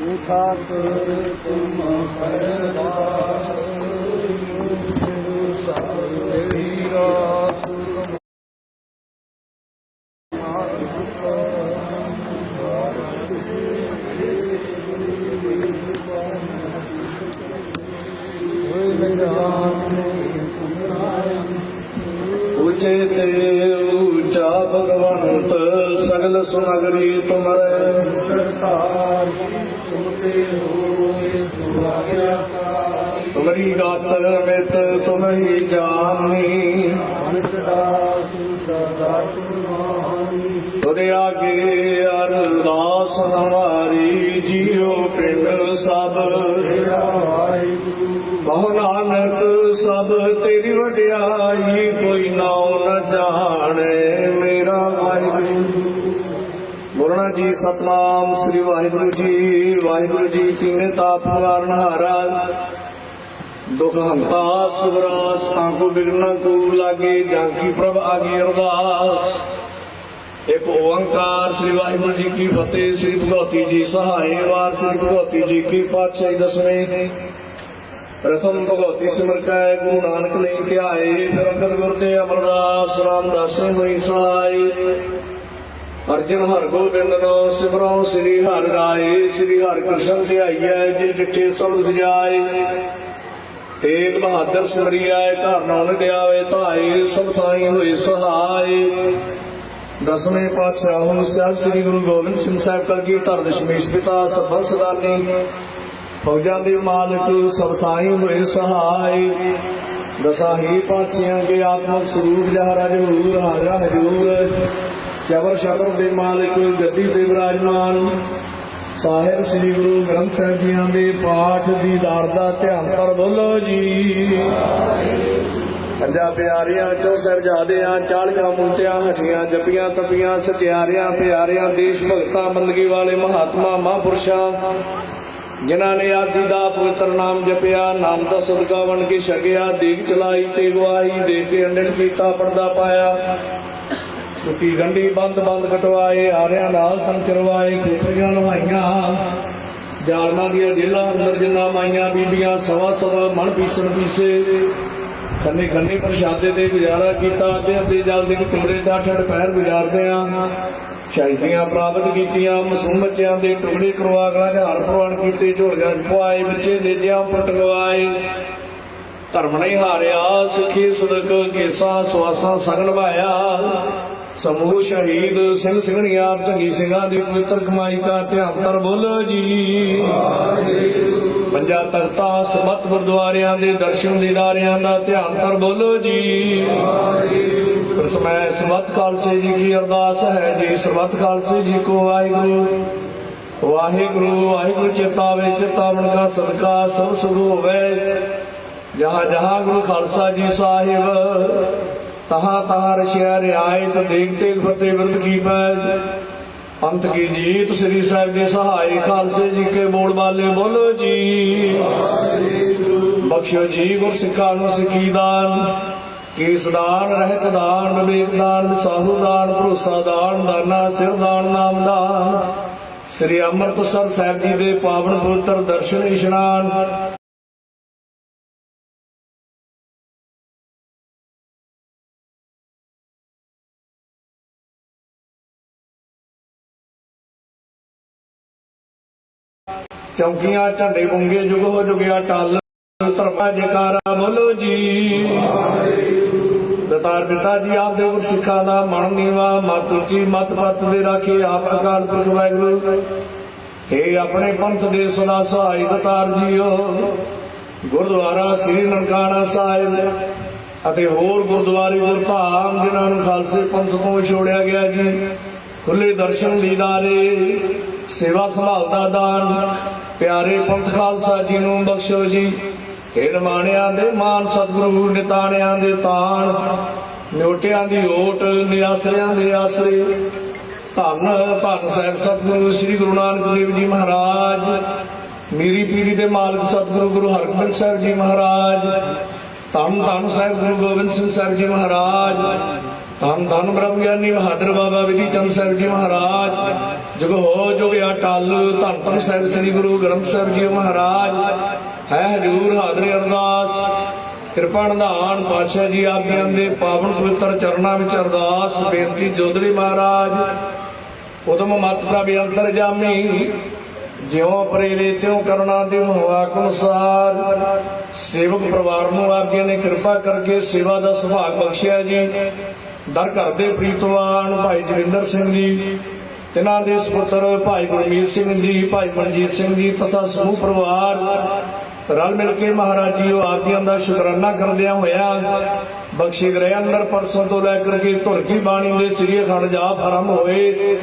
ਠਾਕੁਰ ਤੁਮ ਪਰਦਾਸ ਉਚੇ ਤੇ ਉਚਾ ਭਗਵੰਤ ਸਗਲ ਸੁਨਗਰੀ ਤੁਮਰੇ ਤੁਮਰੀ ਗਤ ਮਿਤ ਤੁਮ ਹੀ ਜਾਣੀ ਅਨੰਤ ਦਾਸ ਸਦਾ ਤੁਮਾਨੀ ਤੁਦੇ ਆਗੇ ਅਰਦਾਸ ਹਮਾਰੀ ਜੀਉ ਪਿੰਡ ਸਭ। ਬਹੁ ਨਾਨਕ ਸਭ ਤੇਰੀ ਵਡਿਆਈ, ਕੋਈ ਨਾਉ ਨ ਜਾਣੇ ਮੇਰਾ ਵਾਹਿਗੁਰੂ। ਗੁਰਨਾ ਜੀ, ਸਤਨਾਮ ਸ੍ਰੀ ਵਾਹਿਗੁਰੂ ਜੀ। ਵਾਹਿਗੁਰੂ ਜੀ, ਤੀਨੇ ਤਾਪ ਨਿਵਾਰਨ ਹਾਰਾ। ਦੁਖ ਹੰਤਾ ਸਵਰਾਸ ਤਾਂਕੋ ਬਿਗਨ ਕੋ ਲਾਗੇ ਜਾਂਕੀ ਪ੍ਰਭ ਆਗੇ ਅਰਦਾਸ। ਇੱਕ ਓੰਕਾਰ ਸ੍ਰੀ ਵਾਹਿਗੁਰੂ ਜੀ ਕੀ ਫਤਿਹ, ਸ੍ਰੀ ਭਗਵਤੀ ਜੀ ਸਹਾਏ, ਵਾਰ ਸ੍ਰੀ ਭਗਵਤੀ ਜੀ ਕੀ ਪਾਤਸ਼ਾਹੀ ਦਸਵੇਂ। ਪ੍ਰਥਮ ਭਗਵਤੀ ਸਿਮਰ ਕੈ, ਗੁਰੂ ਨਾਨਕ ਨੇ ਧਿਆਏ ਫਿਰ ਅੰਗਦ ਗੁਰ ਤੇ ਅਮਰਦਾਸ, ਰਾਮਦਾਸ ਹੋਈ ਸਹਾਈ ਅਰਜਨ ਹਰ ਗੋਬਿੰਦ ਨੋ ਸਿਮਰੋ ਸ੍ਰੀ ਹਰਿ ਰਾਏ, ਸ੍ਰੀ ਹਰਿ ਕ੍ਰਿਸ਼ਨ ਧਿਆਈਐ, ਜੇ ਡਿਠੇ ਸਬਦ ਖਜਾਏ ਤੇਗ ਬਹਾਦਰ ਸਿਮਰਿਐ ਘਰ ਨਾਉ ਦਿਆਵੇ, ਧਾਏ, ਸਭ ਥਾਈ ਹੋਏ ਸਹਾਈ ਦਸਵੇਂ ਪਾਤਸ਼ਾਹ ਸਾਹਿਬ ਸ੍ਰੀ ਗੁਰੂ ਗੋਬਿੰਦ ਸਿੰਘ ਸਾਹਿਬ ਕਲਗੀ ਧਰ ਦਸ਼ਮੇਸ਼ ਪਿਤਾ ਸਭਨ ਸਦਾਨੀ। ਫੌਜਾਂ ਦੇ ਮਾਲਕ ਸਭ ਥਾਈ ਹੋਏ ਸਹਾਈ ਦਸਾਹੀ ਪਾਤਸ਼ਾਹਾਂ ਕੇ ਆਤਮਕ ਸਰੂਪ ਜਹਰਾ ਜਹੂਰ ਹਾਜ਼ਰ ਹਜੂਰ। ਜਬਰ ਸ਼ਬਰ ਦੇ ਮਾਲਕ, ਗੱਦੀ ਦੇ ਵਿਰਾਜਮਾਨ ਸਾਹਿਬ ਸ੍ਰੀ ਗੁਰੂ ਗ੍ਰੰਥ ਸਾਹਿਬ ਜੀਆਂ ਦੇ ਪਾਠ ਦੀ ਦਾਰ ਦਾ ਧਿਆਨ ਕਰ ਬੋਲੋ ਜੀ। ਪੰਜਾ ਪਿਆਰਿਆਂ ਚੋਂ ਸਾਹਿਬਜ਼ਾਦਿਆਂ ਚਾਲੀਆਂ ਮੁੰਤਿਆਂ ਹਠੀਆਂ, ਜਪੀਆਂ, ਤਪੀਆਂ, ਸਤਿਆਰਿਆਂ, ਪਿਆਰਿਆਂ, ਦੇਸ਼ ਭਗਤਾਂ ਬੰਦਗੀ ਵਾਲੇ ਮਹਾਤਮਾ, ਮਹਾਂਪੁਰਸ਼ਾਂ, ਜਿਨ੍ਹਾਂ ਨੇ ਆਦੀ ਦਾ ਪਵਿੱਤਰ ਨਾਮ ਜਪਿਆ, ਨਾਮ ਦਾ ਸਦਕਾ ਬਣ ਕੇ ਛਕਿਆ ਦੇਖ ਚਲਾਈ ਤੇ ਗਵਾਹੀ ਦੇ ਕੇ ਅੰਡਣ ਕੀਤਾ, ਪਰਦਾ ਪਾਇਆ। ਟੁੱਟੀ ਗੰਢੀ ਬੰਦ ਬੰਦ ਕਟਵਾਏ, ਆਰਿਆਂ ਨਾਲ ਤਨ ਚਰਵਾਏ, ਖੇਤਰੀਆਂ ਨਵਾਈਆਂ। ਜਾਲਮਾਂ ਦੀਆਂ ਜੇਲਾਂ ਅੰਦਰ ਜਿੰਨਾ ਮਾਈਆਂ, ਬੀਬੀਆਂ, ਸਵਾ ਸਵਾ ਮਨ ਪੀਸਣ ਪੀਸੇ। ਖੰਨੇ ਖੰਨੇ ਪ੍ਰਸ਼ਾਦੇ ਤੇ ਗੁਜ਼ਾਰਾ ਕੀਤਾ ਤੇ ਅੱਧੇ ਜਲ ਦੇ ਟੁਕੜੇ ਦਾ ਠੜ ਪੈਰ ਗੁਜ਼ਾਰਦੇ ਆ। ਸ਼ਹੀਦੀਆਂ ਪ੍ਰਾਪਤ ਕੀਤੀਆਂ, ਮਸੂਮ ਬੱਚਿਆਂ ਦੇ ਟੁਕੜੇ ਕਰਵਾ ਕੇ ਹਾਰ ਪ੍ਰਵਾਨ ਕੀਤੇ, ਝੋਲੀਆਂ ਚ ਪਵਾਏ, ਬੱਚੇ ਦੇਜਿਆਂ ਪਟਗਵਾਏ ਧਰਮ ਨਹੀਂ ਹਾਰਿਆ, ਸਿੱਖੀ ਸਦਕ ਕੇਸਾਂ ਸਵਾਸਾਂ ਸੰਗ ਨਿਭਾਇਆ ਸਮੂਹ ਸ਼ਹੀਦ ਸਿੰਘ ਸਿੰਘਣੀਆਂ, ਢੰਗੀ ਸਿੰਘਾਂ ਦੀ ਪਵਿੱਤਰ ਕਮਾਈ ਦਾ ਧਿਆਨ ਕਰ ਬੋਲੋ ਜੀ। ਪੰਜਾ ਤਖਤਾਂ ਸਮਤ ਗੁਰਦੁਆਰਿਆਂ ਦੇ ਦਰਸ਼ਨ ਦੀਦਾਰਿਆਂ ਦਾ ਧਿਆਨ ਕਰ ਬੋਲੋ ਜੀ। ਪ੍ਰਥਮੈ ਸਮਤ ਖਾਲਸੇ ਜੀ ਕੀ ਅਰਦਾਸ ਹੈ ਜੀ। ਸਮਤ ਖਾਲਸੇ ਜੀ ਕੋ ਵਾਹਿਗੁਰੂ ਵਾਹਿਗੁਰੂ ਵਾਹਿਗੁਰੂ ਚੇਤਾਵੇ ਚੇਤਾਵਨ ਕਾ ਸਦਕਾ, ਸਭ ਸੁਖ ਹੋਵੇ। ਜਹਾਂ ਜਹਾਂ ਗੁਰੂ ਖਾਲਸਾ ਜੀ ਸਾਹਿਬ ਤਹਾਂ ਤਹਾਂ ਰਸ਼ਿਆ ਰਿਆਇਤ ਦੇਖ ਫਤਿਹ ਵਿਰਤ ਕੀ ਪੈ ਅੰਤ ਕੀ ਜੀਤ ਸ੍ਰੀ ਸਾਹਿਬ ਦੇ ਸਹਾਈ ਖਾਲਸੇ ਜੀ ਕੇ ਬੋਲ ਬਾਲੇ ਬੋਲੋ ਜੀ। ਬਖਸ਼ਿਓ ਜੀ ਗੁਰ ਸਿੱਖਾਂ ਨੂੰ ਸਿੱਖੀ ਦਾਨ। ਕੇਸ ਦਾਨ, ਰਹਿਤ ਦਾਨ, ਵਿਵੇਕ ਦਾਨ ਵਿਸਾਹੂ ਦਾਨ, ਭਰੋਸਾ ਦਾਨ, ਦਾਨਾ, ਸਿਰ ਦਾਨ, ਨਾਮ ਦਾਨ। ਸ੍ਰੀ ਅੰਮ੍ਰਿਤਸਰ ਸਾਹਿਬ ਜੀ ਦੇ ਪਾਵਨ ਪਵਿੱਤਰ ਦਰਸ਼ਨ ਇਸ਼ਨਾਨ। ਚੌਂਕੀਆਂ ਝੰਡੇ ਬੁੰਗੇ ਜੁਗ ਹੋ ਜੁਗਿਆ ਟਲ ਧਰਮਾ ਜਕਾਰਾ ਬੋਲੋ ਜੀ। ਦਤਾਰ ਪਿਤਾ ਜੀ ਆਪ ਦੇ ਗੁਰ ਸਿੱਖਾਂ ਦਾ ਮਨ ਨੀਵਾ, ਮਤ ਉੱਚੀ, ਮਤ ਪਤ ਦੇ ਰਾਖੇ ਆਪ ਅਕਾਲ ਪੁਰਖ ਵਾਹਿਗੁਰੂ। ਏ ਆਪਣੇ ਪੰਥ ਦੇ ਸਦਾ ਸਹਾਈ ਦਤਾਰ ਜੀਓ। ਗੁਰਦੁਆਰਾ ਸ੍ਰੀ ਨਨਕਾਣਾ ਸਾਹਿਬ ਅਤੇ ਹੋਰ ਗੁਰਦੁਆਰੇ ਗੁਰਧਾਮ, ਜਿਨ੍ਹਾਂ ਨੂੰ ਖਾਲਸੇ ਪੰਥ ਤੋਂ ਵਿਛੋੜਿਆ ਗਿਆ ਜੀ ਖੁੱਲੇ ਦਰਸ਼ਨ ਲੀਲਾਰੇ ਸੇਵਾ ਸੰਭਾਲ ਦਾ ਦਾਨ। ਪਿਆਰੇ ਪੰਥ ਖਾਲਸਾ ਜੀ ਨੂੰ ਬਖਸ਼ੋ ਜੀ। ਇਹ ਨਿਮਾਣਿਆਂ ਦੇ ਮਾਨ ਸਤਿਗੁਰੂ, ਨਿਤਾਣਿਆਂ ਦੇ ਤਾਣ। ਨਿਉਟਿਆਂ ਦੀ ਓਟ ਨਿਆਸਰਿਆਂ ਦੇ ਆਸਰੇ। ਧੰਨ ਧੰਨ ਸਾਹਿਬ ਸਤਿਗੁਰੂ ਸ੍ਰੀ ਗੁਰੂ ਨਾਨਕ ਦੇਵ ਜੀ ਮਹਾਰਾਜ। ਮੇਰੀ ਪੀੜੀ ਦੇ ਮਾਲਕ ਸਤਿਗੁਰੂ ਗੁਰੂ ਹਰਗੋਬਿੰਦ ਸਾਹਿਬ ਜੀ ਮਹਾਰਾਜ। ਧੰਨ ਧੰਨ ਸਾਹਿਬ ਗੁਰੂ ਗੋਬਿੰਦ ਸਿੰਘ ਸਾਹਿਬ ਜੀ ਮਹਾਰਾਜ। ਧੰਨ ਧੰਨ ਬ੍ਰਹਮ ਗਿਆਨੀ ਬਹਾਦਰ ਬਾਬਾ ਵਿਧੀ ਚੰਦ ਸਾਹਿਬ ਜੀ ਮਹਾਰਾਜ, ਜੁਗ ਹੋ ਜੁਗ ਅਟਲ ਧੰਨ ਧੰਨ ਸਾਹਿਬ ਸ੍ਰੀ ਗੁਰੂ ਗ੍ਰੰਥ ਸਾਹਿਬ ਜੀ ਮਹਾਰਾਜ। ਹੈ ਹਜੂਰ ਹਾਜ਼ਰ ਅਰਦਾਸ, ਕਿਰਪਾ ਨਿਧਾਨ ਪਾਤਸ਼ਾਹ ਜੀ ਆਪ ਜੀਆਂ ਦੇ ਪਾਵਨ ਪਵਿੱਤਰ ਚਰਨਾਂ ਵਿੱਚ ਅਰਦਾਸ, ਬੇਨਤੀ ਜੋਦੜੀ ਮਹਾਰਾਜ, ਉਦਮ ਮਤ ਦਾ ਵੀ ਅੰਤਰ ਜਾਮੀ। ਜਿਉ ਪ੍ਰੇਰੇ ਤਿਉ ਕਰਨਾ ਦੇ ਹੁਕਮ ਅਨੁਸਾਰ ਸੇਵਕ ਪਰਿਵਾਰ ਨੂੰ ਆਪ ਜੀ ਨੇ ਕਿਰਪਾ ਕਰਕੇ ਸੇਵਾ ਦਾ ਸੁਭਾਗ ਬਖਸ਼ਿਆ ਜੀ। ਦਰ ਘਰ ਦੇ ਪ੍ਰੀਤਵਾਨ ਭਾਈ ਜਵਿੰਦਰ ਸਿੰਘ ਜੀ। ਤਿਨਾਂ ਦੇ ਸੁਪੁੱਤਰ ਭਾਈ ਗੁਰਮੀਤ ਸਿੰਘ ਜੀ, ਭਾਈ ਮਨਜੀਤ ਸਿੰਘ ਜੀ ਤਥਾ ਸਮੂਹ ਪਰਿਵਾਰ ਰਲ ਮਿਲ ਕੇ ਮਹਾਰਾਜ ਜੀ ਉਹ ਆਦਿਆਂ ਦਾ ਸ਼ੁਕਰਾਨਾ ਕਰਦਿਆਂ ਹੋਇਆ। ਬਖਸ਼ੀ ਗ੍ਰਹਿ ਅੰਦਰ ਪਰਸੋਂ ਤੋਂ ਲੈ ਕਰਕੇ ਧੁਰ ਕੀ ਬਾਣੀ ਦੇ ਸ੍ਰੀ ਅਖੰਡ ਜਾਪ ਆਰੰਭ ਹੋਏ।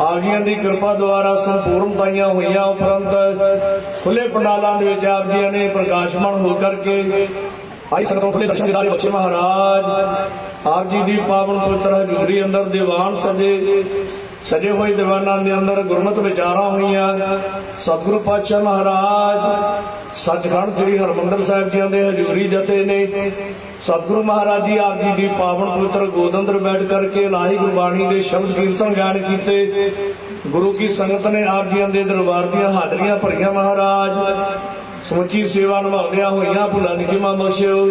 ਆਗੀਆਂ ਦੀ ਕਿਰਪਾ ਦੁਆਰਾ ਸੰਪੂਰਨਤਾਈਆਂ ਹੋਈਆਂ ਉਪਰੰਤ ਖੁੱਲੇ ਪੰਡਾਲਾਂ ਦੇ ਵਿੱਚ ਆਪ ਜੀਆਂ ਨੇ ਪ੍ਰਕਾਸ਼ਮਾਨ ਹੋ ਕਰਕੇ ਆਈ ਸੰਗਤੋਂ ਖੁੱਲੇ ਦਰਸ਼ਨ ਦਿਦਾਰੇ ਮਹਾਰਾਜ। ਆਪ ਜੀ ਦੀ ਪਾਵਨ ਪਵਿੱਤਰ ਹਜ਼ੂਰੀ ਅੰਦਰ ਦੀਵਾਨ ਸਜੇ ਸਜੇ ਹੋਏ ਦੀਵਾਨਾਂ ਦੇ ਅੰਦਰ ਗੁਰਮਤ ਵਿਚਾਰਾਂ ਹੋਈਆਂ। ਸਤਿਗੁਰੂ ਪਾਤਸ਼ਾਹ ਮਹਾਰਾਜ, ਸੱਚਖੰਡ ਸ੍ਰੀ ਹਰਮੰਦਰ ਸਾਹਿਬ ਜੀਆਂ ਦੇ ਹਜ਼ੂਰੀ ਜਥੇ ਨੇ। ਸਤਿਗੁਰੂ ਮਹਾਰਾਜ ਜੀ ਆਪ ਜੀ ਦੀ ਪਾਵਨ ਪਵਿੱਤਰ ਗੋਦ ਅੰਦਰ ਬੈਠ ਕਰਕੇ ਲਾਹੀ ਗੁਰਬਾਣੀ ਦੇ ਸ਼ਬਦ ਕੀਰਤਨ ਗਾਇਨ ਕੀਤੇ। ਗੁਰੂ ਕੀ ਸੰਗਤ ਨੇ ਆਪ ਜੀਆਂ ਦੇ ਦਰਬਾਰ ਦੀਆਂ ਹਾਜ਼ਰੀਆਂ ਭਰੀਆਂ ਮਹਾਰਾਜ। ਸਮੁੱਚੀ ਸੇਵਾ ਨਿਭਾਉਂਦਿਆਂ ਹੋਈਆਂ ਭੁੱਲਾਂ ਦੀ ਖਿਮਾ ਬਖਸ਼ਿਓ।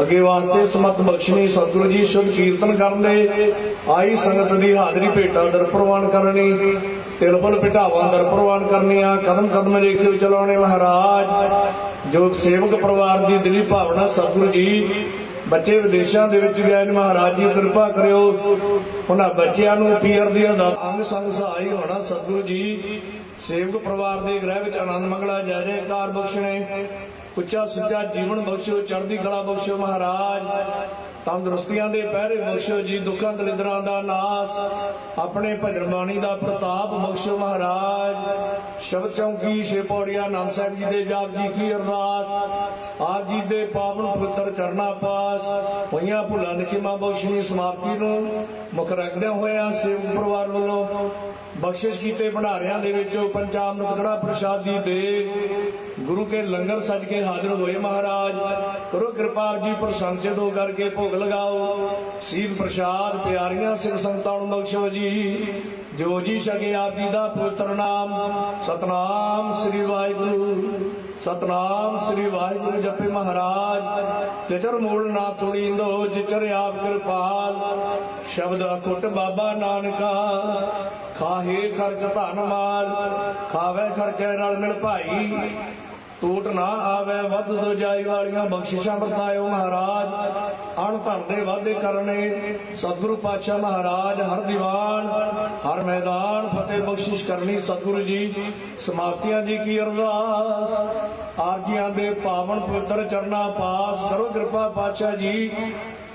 ਅੱਗੇ ਵਾਸਤੇ ਸਮਤ ਬਖਸ਼ਣੀ ਸਤਿਗੁਰੂ ਜੀ ਸ਼ੁਭ ਕੀਰਤਨ ਕਰਨ ਦੇ ਆਈ ਸੰਗਤ ਦੀ ਹਾਜ਼ਰੀ ਭੇਟਾ ਦਰ ਪ੍ਰਵਾਨ ਕਰਨੀ ਤਿਰਪਲ ਪਿਟਾਵਾਂ ਦਰ ਪ੍ਰਵਾਨ ਕਰਨੀਆਂ ਕਦਮ ਕਦਮ ਰੇਖੇ ਚਲਾਉਣੇ ਮਹਾਰਾਜ। ਜੋ ਸੇਵਕ ਪਰਿਵਾਰ ਦੀ ਦਿਲੀ ਭਾਵਨਾ ਸਤਿਗੁਰੂ ਜੀ, ਬੱਚੇ ਵਿਦੇਸ਼ਾਂ ਦੇ ਵਿੱਚ ਗਏ ਨੇ ਮਹਾਰਾਜ ਜੀ, ਕਿਰਪਾ ਕਰਿਓ। ਉਹਨਾਂ ਬੱਚਿਆਂ ਨੂੰ ਪੀਰ ਦੀ ਅਦਾ ਅੰਗ ਸੰਗ ਸਹਾਈ ਹੋਣਾ ਸਤਿਗੁਰੂ ਜੀ। ਸੇਵਕ ਪਰਿਵਾਰ ਦੇ ਗ੍ਰਹਿ ਵਿੱਚ ਆਨੰਦ ਮੰਗਲਾ ਜੈ ਜੈਕਾਰ ਬਖਸ਼ਣੇ। ਉੱਚਾ ਸੁੱਚਾ ਜੀਵਨ ਬਖਸ਼ੋ ਚੜ੍ਹਦੀ ਕਲਾ ਬਖਸ਼ੋ ਮਹਾਰਾਜ। ਤੰਦਰੁਸਤੀਆਂ ਦੇ ਪਹਿਰੇ ਬਖਸ਼ੋ ਜੀ, ਦੁੱਖਾਂ ਦਲਿਦਰਾਂ ਦਾ ਨਾਸ। ਆਪਣੇ ਭਜਨ ਬਾਣੀ ਦਾ ਪ੍ਰਤਾਪ ਬਖਸ਼ੋ ਮਹਾਰਾਜ। ਸ਼ਬਦ ਚੌਂਕੀ ਛੇ ਪੌੜੀਆਂ ਆਨੰਦ ਸਾਹਿਬ ਜੀ ਦੇ ਜਾਪ ਜੀ ਕੀ ਅਰਦਾਸ। ਆਪ ਜੀ ਦੇ ਪਾਵਨ ਪਵਿੱਤਰ ਚਰਨਾ ਪਾਸ। ਹੋਈਆਂ ਭੁੱਲਾਂ, ਨਿਕੀਮਾਂ ਬਖਸ਼ਣੀ ਸਮਾਪਤੀ ਨੂੰ ਮੁਖ ਰੱਖਦਿਆਂ ਹੋਇਆ ਸੇਵਕ ਪਰਿਵਾਰ ਵੱਲੋਂ ਬਖਸ਼ਿਸ਼ ਕੀਤੇ ਭੰਡਾਰਿਆਂ ਦੇ ਵਿੱਚੋਂ ਪੰਚਾਮ੍ਰਿਤ ਕੜਾ ਪ੍ਰਸ਼ਾਦੀ ਦੇ ਗੁਰੂ ਕੇ ਲੰਗਰ ਸਜ ਕੇ ਹਾਜ਼ਰ ਹੋਏ ਮਹਾਰਾਜ। ਕਰੋ ਕਿਰਪਾ ਜੀ ਪ੍ਰਸੰਨ ਚਿਤੋ ਕਰਕੇ ਭੋਗ ਲਗਾਓ। ਸੀਲ ਪ੍ਰਸ਼ਾਦ, ਪਿਆਰੀਆਂ ਸਿੱਖ ਸੰਗਤਾਂ ਨੂੰ ਬਖਸ਼ੋ ਜੀ। ਜੋ ਜੀ ਛਕੇ ਆਪ ਜੀ ਦਾ ਪਵਿੱਤਰ ਨਾਮ, ਸਤਨਾਮ ਸ੍ਰੀ ਵਾਹਿਗੁਰੂ। ਸਤਨਾਮ ਸ੍ਰੀ ਵਾਹਿਗੁਰੂ ਜਪੇ ਮਹਾਰਾਜ ਤਿਚਰ ਮੂਲ ਨਾ ਤੁੜੀਂਦੋ ਜਿਚਰ ਆਪ ਕਿਰਪਾਲ। ਸ਼ਬਦ ਅਕੁੱਟ ਬਾਬਾ ਨਾਨਕਾ, ਖਾਹੇ ਖਰਚ ਧਨ ਮਾਲ, ਖਾਵੇ ਖਰਚੇ ਰਲ ਮਿਲ ਭਾਈ। ਟੂਟ ਨਾ ਆਵੇ, ਵੱਧ ਦੋ ਵਾਲੀਆਂ ਬਖਸ਼ਿਸ਼ਾਂ ਵਰਤਾਇਓ ਮਹਾਰਾਜ। ਅਣ ਧਨ ਦੇ ਵਾਅਦੇ ਕਰਨੇ, ਸਤਿਗੁਰੂ ਪਾਤਸ਼ਾਹ ਮਹਾਰਾਜ, ਹਰ ਦੀਵਾਨ, ਹਰ ਮੈਦਾਨ ਫਤਿਹ ਬਖਸ਼ਿਸ਼ ਕਰਨੀ ਸਤਿਗੁਰੂ ਜੀ। ਸਮਾਪਤੀਆਂ ਜੀ ਕੀ ਅਰਦਾਸ? ਆਪ ਦੇ ਪਾਵਨ ਪਵਿੱਤਰ ਚਰਨਾਂ ਪਾਸ ਕਰੋ ਕਿਰਪਾ ਪਾਤਸ਼ਾਹ ਜੀ।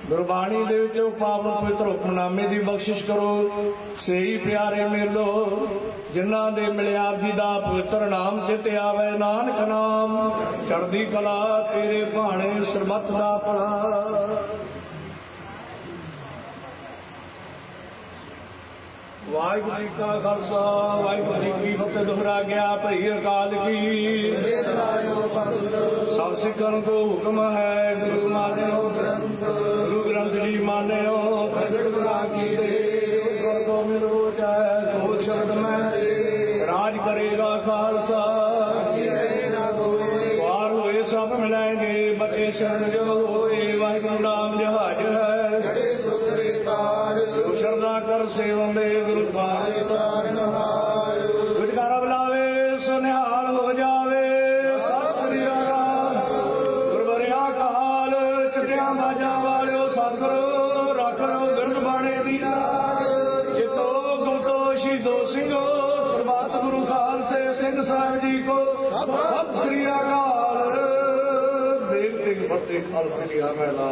ਗੁਰਬਾਣੀ ਦੇ ਵਿੱਚੋਂ ਪਾਵਨ ਪਵਿੱਤਰ ਹੁਕਮਨਾਮੇ ਦੀ ਬਖਸ਼ਿਸ਼ ਕਰੋ। ਸਹੀ ਪਿਆਰੇ ਮੇਲੋ ਜਿਨ੍ਹਾਂ ਦੇ ਮਿਲਿਆ ਜੀ ਦਾ ਪਵਿੱਤਰ ਨਾਮ ਚਿਤ ਆਵੇ, ਨਾਨਕ ਨਾਮ। ਚੜਦੀ ਕਲਾ ਤੇਰੇ ਭਾਣੇ ਸਰਬੱਤ ਦਾ ਭਲਾ। ਵਾਹਿਗੁਰੂ ਜੀ ਕਾ ਖਾਲਸਾ, ਵਾਹਿਗੁਰੂ ਜੀ ਕੀ ਫਤਿਹ। ਦੁਹਰਾ ਗਿਆ ਭਈ ਅਕਾਲ ਕੀ। ਸਭ ਸਿੱਖਣ ਨੂੰ ਹੁਕਮ ਹੈ, ਗੁਰੂ ਮਾਨਿਓ ਗੁਰੂ ਗ੍ਰੰਥ ਜੀ ਮਾਨਿਓ। ਪ੍ਰਗਟ ਗੁਰਾ ਕੀ ਦੇ। ਨਾਮ ਜਹਾਜ ਹੈ। ਜੜੇ ਸੁਤਰੇ ਤਾਰ। ਜੋ ਸ਼ਰਦਾ ਕਰ ਸੇਵਨ ਦੇ ਗੁਰੂ ਪਾਏ ਤਾਰਨ ਹਾਰ। ਗੁਜਕਾਰਾ ਬੁਲਾਵੇ ਸੁਨਿਹਾਲ ਹੋ ਜਾਵੇ। ਸਤਿ ਸ੍ਰੀ ਅਕਾਲ। ਗੁਰਬਰਿਆ ਕਾਲ ਚਟਿਆਂ ਬਾਜਾਂ ਵਾਲਿਓ ਸਤਿਗੁਰੂ ਰੱਖ ਲੋ ਬਿਰਦ ਬਾਣੇ ਦੀ ਚਿਤੋ ਗੁਰਤੋ ਸ਼ਹੀਦੋ ਸਿੰਘੋ ਸਰਬੱਤ ਗੁਰੂ ਖਾਲਸੇ ਸਿੰਘ ਸਾਹਿਬ ਜੀ ਕੋ। ਸਤਿ ਸ੍ਰੀ ਅਕਾਲ। ਦੇਵ ਤੇ ਫਤਿਹ ਖਾਲਸੇ ਦੀ ਆਮੈਲਾ